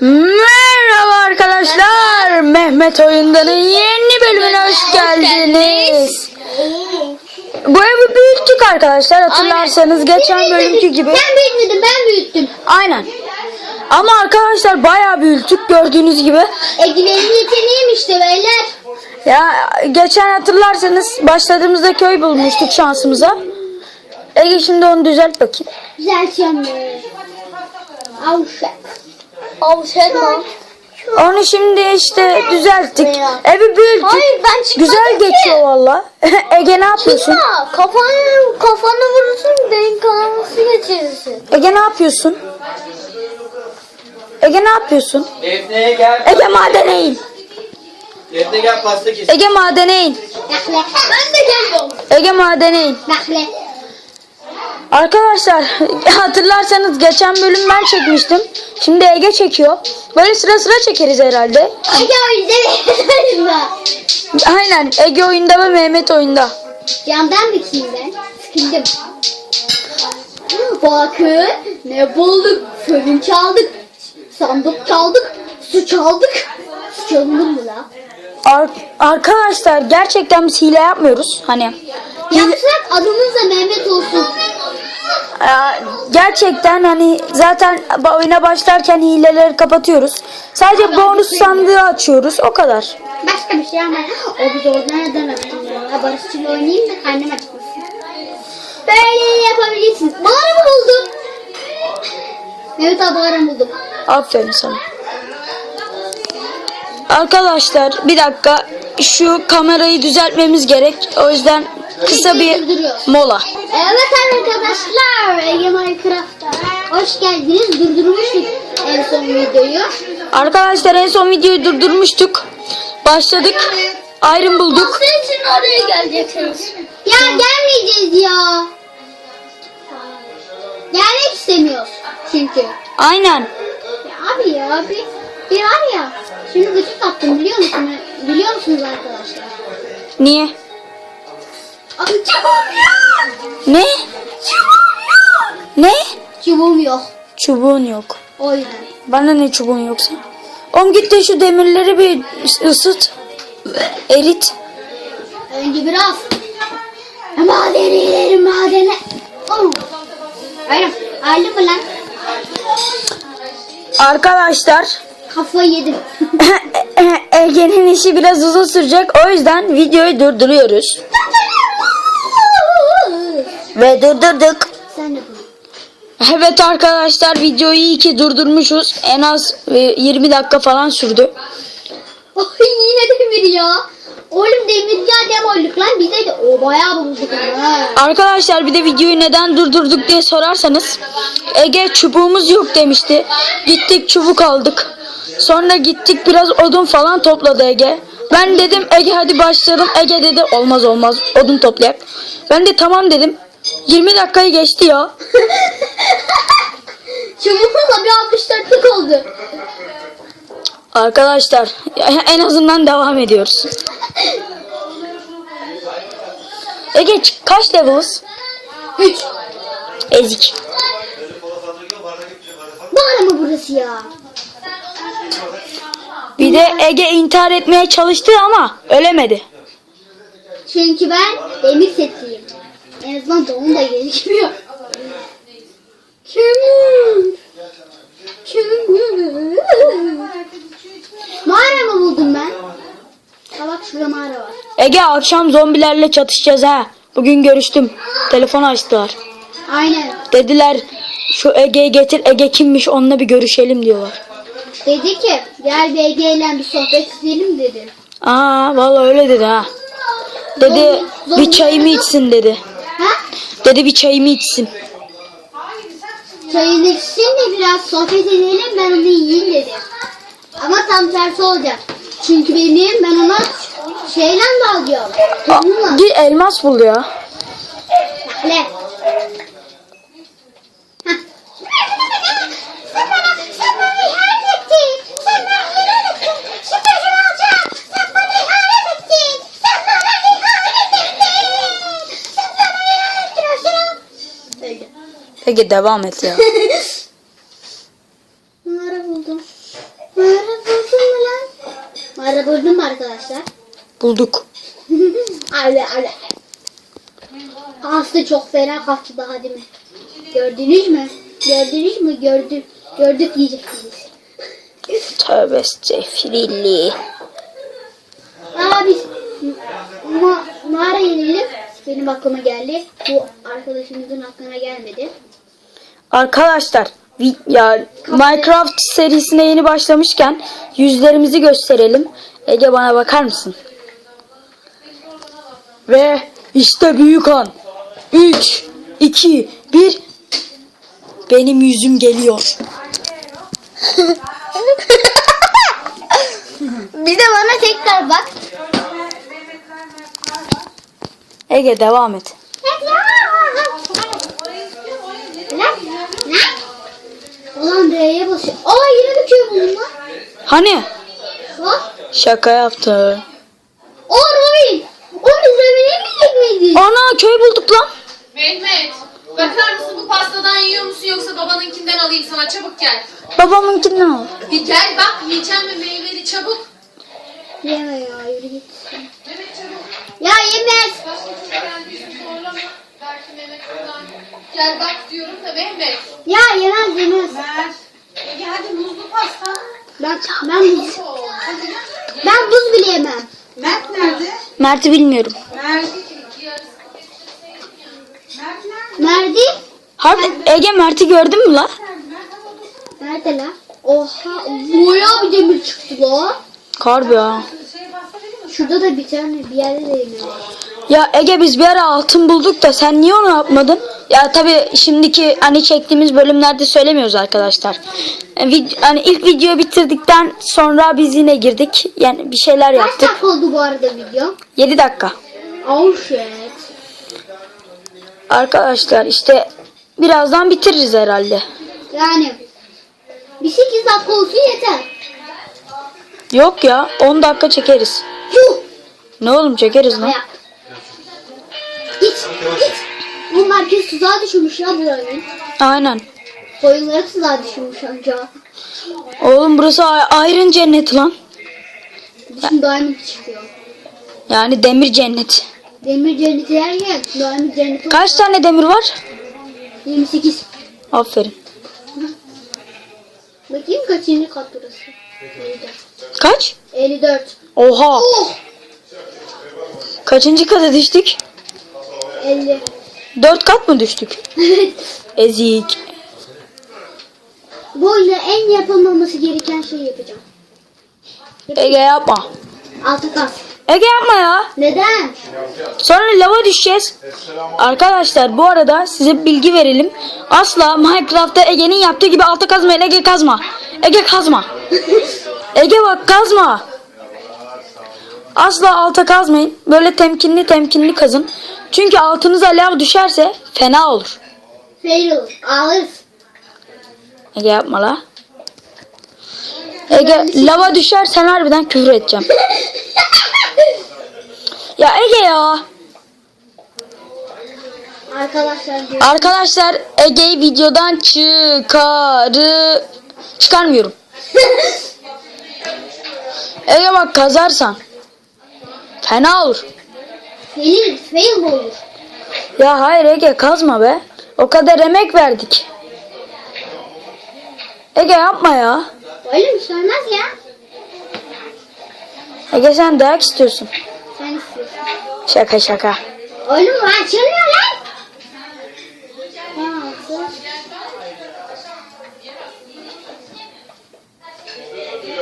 Merhaba arkadaşlar. Mehmet Oyundan'ın yeni bölümüne hoş geldiniz. Bu evi büyüttük arkadaşlar. Hatırlarsanız geçen bölümkü gibi. Sen büyütmedin ben büyüttüm. Aynen. Ama arkadaşlar bayağı büyüttük gördüğünüz gibi. Egemen'in yeteneğim işte beyler. Ya geçen hatırlarsanız başladığımızda köy bulmuştuk şansımıza. Ege şimdi onu düzelt bakayım. Düzeltiyorum böyle. Avşak. Mı? Onu şimdi işte düzelttik. Evi büyüttük. Hayır, ben çıkmadım Güzel ki. geçiyor valla. Ege ne yapıyorsun? Çıkma. Kafanı, kafanı vurursun beyin kanaması geçirirsin. Ege ne yapıyorsun? Ege ne yapıyorsun? Defne'ye gel. Ege madene in. Defne gel pasta kes. Ege madene in. Ben de geliyorum. Ege madene in. Nakle. Arkadaşlar hatırlarsanız geçen bölüm ben çekmiştim. Şimdi Ege çekiyor. Böyle sıra sıra çekeriz herhalde. Ege oyunda Aynen Ege oyunda ve Mehmet oyunda. Camdan biteyim ben. Sıkıldım. Bakın ne bulduk. Fırın çaldık. Sandık çaldık. Su çaldık. Su çalınır mı la? Ar- arkadaşlar gerçekten biz hile yapmıyoruz. Hani Yapsak adımız da Mehmet olsun. Aa, gerçekten hani zaten oyuna başlarken hileleri kapatıyoruz. Sadece bonus sandığı açıyoruz o kadar. Başka bir şey ama o biz orada nereden attın ya? Barışçıl oynayayım da karnım acıkmasın. Böyle yapabilirsin. Mağara mı buldum? Evet abi mağara buldum. Aferin sana. Arkadaşlar bir dakika şu kamerayı düzeltmemiz gerek. O yüzden kısa bir mola. Evet arkadaşlar Minecraft'a hoş geldiniz. Durdurmuştuk en son videoyu. Arkadaşlar en son videoyu durdurmuştuk. Başladık. Ayrım bulduk. için oraya geleceksiniz. Ya gelmeyeceğiz ya. Gelmek istemiyoruz çünkü. Aynen. Ya abi ya bir, bir var ya. Şimdi gıcık attım biliyor musunuz? Biliyor musunuz arkadaşlar? Niye? Abi çubuğum yok. Ne? Çubuğum yok. Ne? Çubuğum yok. Çubuğun yok. Yüzden. Bana ne çubuğun yoksa? Oğlum git de şu demirleri bir ısıt. Erit. Önce biraz. Madeni ileri madene. Oh. Aynen. Aldın mı lan? Arkadaşlar Kafayı yedim. Ege'nin işi biraz uzun sürecek. O yüzden videoyu durduruyoruz. Ve durdurduk. Sen de. Evet arkadaşlar videoyu iyi ki durdurmuşuz. En az e, 20 dakika falan sürdü. Ay yine demir ya. Oğlum demir ya dem olduk lan bize de o bayağı bulduk ha. Arkadaşlar bir de videoyu neden durdurduk diye sorarsanız Ege çubuğumuz yok demişti. Gittik çubuk aldık. Sonra gittik biraz odun falan topladı Ege. Ben dedim Ege hadi başlayalım. Ege dedi olmaz olmaz odun toplayak. Ben de tamam dedim. 20 dakikayı geçti ya. Çubuğumla bir 64'lük oldu. Arkadaşlar en azından devam ediyoruz. Ege kaç level'ız? 3. Ezik. Mağara mı burası ya? Bir de Ege intihar etmeye çalıştı ama ölemedi. Çünkü ben demir setliyim. En azından doğum da gerekmiyor. Kömür. Kömür. Mağara mı buldum ben? Ha bak şurada mağara var. Ege akşam zombilerle çatışacağız ha. Bugün görüştüm. Telefon açtılar. Aynen. Dediler şu Ege'yi getir Ege kimmiş onunla bir görüşelim diyorlar. Dedi ki gel BG ile bir sohbet edelim dedi. Aa vallahi öyle dedi ha. Dedi bir çayımı içsin dedi. Ha? Dedi bir çayımı içsin. Çayını içsin de biraz sohbet edelim ben onu yiyeyim dedi. Ama tam tersi olacak. Çünkü benim ben ona şeyle de alıyorum. Aa, Tohumla. git elmas bul ya. Nakle. Hah. Sen bana, sen bana ihanet ettin. Sen bana ihanet ettin. Şimdi şunu alacağım. Sen bana ihanet ettin. Sen bana ihanet ettin. Sen bana ihanet ettin. Öldü. Ege devam et ya. Bunları buldum. Demir buldun mu arkadaşlar? Bulduk. Öyle öyle. Kastı çok fena kastı daha değil mi? Gördünüz mü? Gördünüz mü? Gördük. Gördük diyeceksiniz. Tövbe estağfirullah. Aa biz ma mağara inelim. Benim aklıma geldi. Bu arkadaşımızın aklına gelmedi. Arkadaşlar ya Minecraft serisine yeni başlamışken yüzlerimizi gösterelim. Ege bana bakar mısın? Ve işte büyük an. 3 2 1 Benim yüzüm geliyor. Bir de bana tekrar bak. Ege devam et. Lan, lan. Ulan D'ye basıyor. Aa yine bir köy buldum lan. Hani? Bak. Şaka yaptı. O Robin. O biz Robin'e mi miydik? Ana köy bulduk lan. Mehmet, bakar mısın bu pastadan yiyor musun yoksa babanınkinden alayım sana çabuk gel. Babamınkinden al. Bir gel bak yiyeceğim mi meyveli çabuk. Yeme ya yürü git. Mehmet çabuk. Ya yemez. Başka türlü zorlama. Belki Mehmet buradan. Gel bak diyorum da Mehmet. Ya yemez yemez. Ege hadi muzlu pasta. Ben, ben buz, Oo, hadi gel. ben buz bile yemem. Mert nerede? Mert'i bilmiyorum. Mert. Merdi. Harbi Ege Mert'i gördün mü la? Nerede lan? Oha bayağı bir demir çıktı la. Harbi ya. Şurada da bir tane bir yerde de var. Ya Ege biz bir ara altın bulduk da sen niye onu yapmadın? Ya tabii şimdiki hani çektiğimiz bölümlerde söylemiyoruz arkadaşlar. E, hani ilk videoyu bitirdikten sonra biz yine girdik. Yani bir şeyler Kaç yaptık. dakika oldu bu arada video? 7 dakika. Oh shit. Arkadaşlar işte birazdan bitiririz herhalde. Yani bir 8 dakika olsun yeter. Yok ya 10 dakika çekeriz. Yuh. Ne oğlum çekeriz lan. Git git. Bunlar ki tuzağa düşürmüş ya burayı. Aynen. Koyunları tuzağa düşürmüş amca. Oğlum burası a- Iron Cennet lan. Şimdi diamond çıkıyor. Yani demir cennet. Demir cenneti yer yer. Diamond cenneti Kaç tane demir var? 28. Aferin. Bakayım kaçıncı kat burası? 54. Kaç? 54. Oha. Oh! Kaçıncı kata düştük? 50. 4 kat mı düştük? Ezik. Bu oyunda en yapılmaması gereken şeyi yapacağım. Ege yapma. Altı kas. Ege yapma ya. Neden? Sonra lava düşeceğiz. Arkadaşlar bu arada size bilgi verelim. Asla Minecraft'ta Ege'nin yaptığı gibi alta kazmayın. Ege kazma. Ege kazma. Ege bak kazma. Asla alta kazmayın. Böyle temkinli temkinli kazın. Çünkü altınıza lav düşerse fena olur. Fail olur. Ege yapma la. Ege lava düşersen harbiden küfür edeceğim. Ya Ege ya. Arkadaşlar. Arkadaşlar Ege'yi videodan çıkarı çıkarmıyorum. Ege bak kazarsan fena olur. fail, fail mi olur? Ya hayır Ege kazma be. O kadar emek verdik. Ege yapma ya. Öyle söylemez ya? Ege sen dayak istiyorsun. Sen istiyorsun. Şaka şaka. Mi? Açılmıyor lan.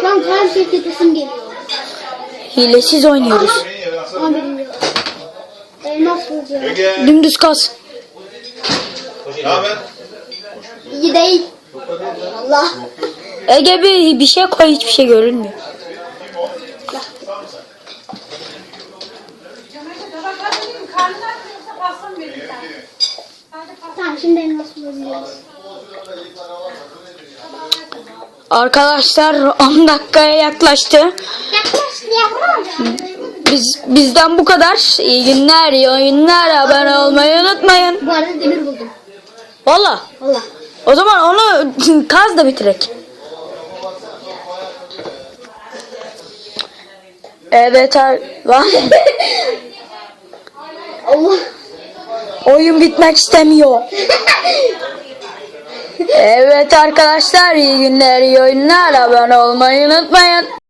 Şu an kalp tepesim geliyor. Hilesiz oynuyoruz. Dümdüz haber? İyi değil. Allah. Ege bir, bir şey koy hiçbir şey görünmüyor. Tamam şimdi elmas bulabiliyoruz. Arkadaşlar 10 dakikaya yaklaştı. Biz bizden bu kadar. İyi günler, iyi oyunlar. Abone olmayı unutmayın. Bu arada demir buldum. Valla. Valla. O zaman onu kaz da bitirek. Evet lan Allah. oyun bitmek istemiyor. Evet arkadaşlar iyi günler iyi oyunlar abone olmayı unutmayın.